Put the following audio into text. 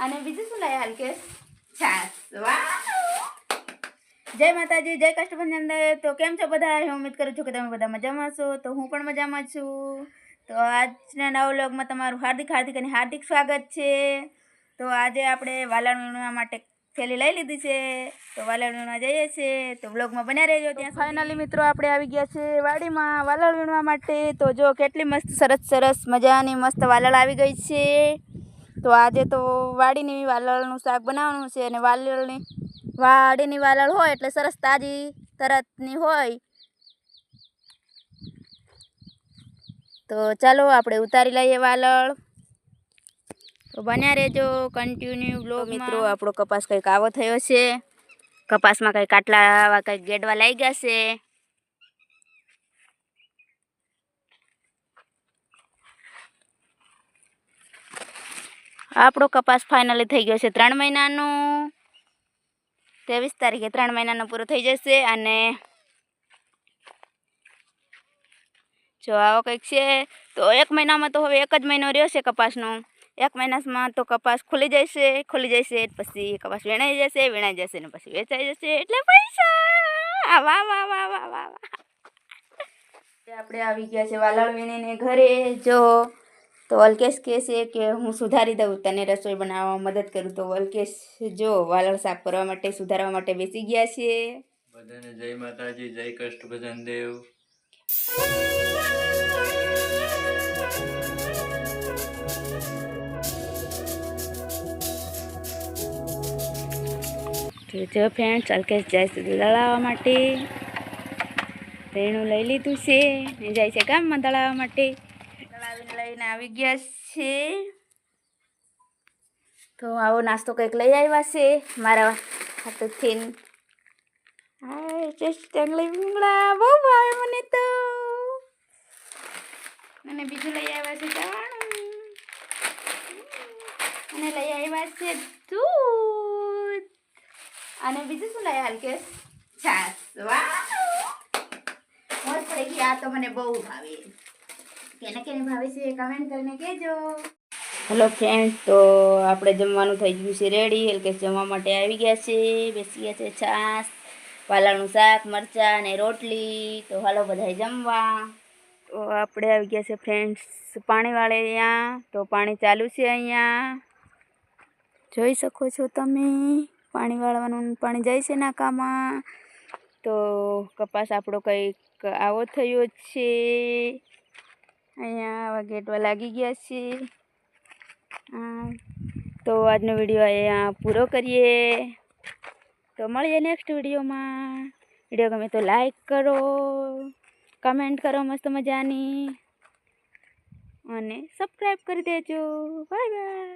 અને બીજું શું લાયા હલકેશ છાસ. જય માતાજી, જય કષ્ટભંજન તો કેમ છો બધા? હું ઉમ્મીદ કરું છું કે તમે બધા મજામાં છો. તો હું પણ મજામાં છું. તો આજના નવ લોગમાં તમારું હાર્દિક હાર્દિક અને હાર્દિક સ્વાગત છે. તો આજે આપણે વાલણ વીણવા માટે થેલી લઈ લીધી છે. તો વાલણ વીણવા જઈએ છીએ. તો બ્લોગમાં બન્યા રહેજો ત્યાં ફાઇનલી મિત્રો આપણે આવી ગયા છે વાડીમાં વાલણ વીણવા માટે. તો જો કેટલી મસ્ત, સરસ સરસ મજાની મસ્ત વાલળ આવી ગઈ છે. તો આજે તો વાડીની વાલળનું શાક બનાવવાનું છે અને વાલળની વાડીની વાલળ હોય એટલે સરસ તાજી તરતની હોય. તો ચાલો આપણે ઉતારી લઈએ વાલળ. તો બન્યા રહેજો કન્ટિન્યુ બ્લોગ મિત્રો આપણો કપાસ કંઈક આવો થયો છે. કપાસમાં કંઈક આટલા આવા કંઈક ગેડવા લાગી ગયા છે. આપણો કપાસ ફાઇનલી થઈ ગયો છે ત્રણ મહિનાનો. ત્રેવીસ તારીખે ત્રણ મહિનાનો પૂરો થઈ જશે અને જો આવો કંઈક છે, તો એક મહિનામાં તો હવે એક જ મહિનો રહ્યો છે કપાસનો. એક મહિનામાં તો કપાસ ખુલી જશે ખુલી જશે, પછી કપાસ વેણાઈ જશે વેણાઈ જશે ને પછી વેચાઈ જશે, એટલે પૈસા! વાહ વાહ વાહ વાહ વાહ આપણે આવી ગયા છે વાલળ વીણીને ઘરે. જો તો અલ્કેશ કહે છે કે હું સુધારી દઉં તને રસોઈ બનાવવામાં મદદ કરું. તો અલ્કેશ જો વાલણ સાફ કરવા માટે સુધારવા માટે બેસી ગયા છે. બધાને જય માતાજી જય કષ્ટભજન દેવ. જો ફ્રેન્ડ્સ અલ્કેશ જાય છે દળાવવા માટે. રેણું લઈ લીધું છે ને જાય છે ગામમાં દળાવવા માટે. લઈને આવી ગયા છે. તો આવો નાસ્તો કંઈક લઈ આવ્યા છે મારા હાથેથી હાય ટેસ્ટ ટાંગલી ભૂંગળા બહુ ભાવે મને તો. અને બીજું લઈ આવ્યા છે ચવાણું. અને લઈ આવ્યા છે દૂધ. અને બીજું શું લઈ હાલ કે? છાસ. વાહ! મસ્ત થઈ ગઈ, આ તો મને બહુ ભાવે. કેને હેલો ફ્રેન્ડ તો આપણે જમવાનું થઈ ગયું છે રેડી હલકેશ જમવા માટે આવી ગયા છે. બેસી ગયા છે છાસ પાલાનું શાક, મરચાં અને રોટલી. તો હાલો બધા જમવા. તો આપણે આવી ગયા છે ફ્રેન્ડ્સ પાણીવાળે અહીંયા. તો પાણી ચાલુ છે અહીંયા. જોઈ શકો છો તમે પાણી વાળવાનું પાણી જાય છે નાકામાં. તો કપાસ આપણો કંઈક આવો થયો છે. અહીંયા આવા ગેટવા લાગી ગયા છે હા તો આજનો વીડિયો અહીંયા પૂરો કરીએ. તો મળીએ નેક્સ્ટ વિડીયોમાં. વીડિયો ગમે તો લાઈક કરો કમેન્ટ કરો મસ્ત મજાની. અને સબસ્ક્રાઈબ કરી દેજો. Bye bye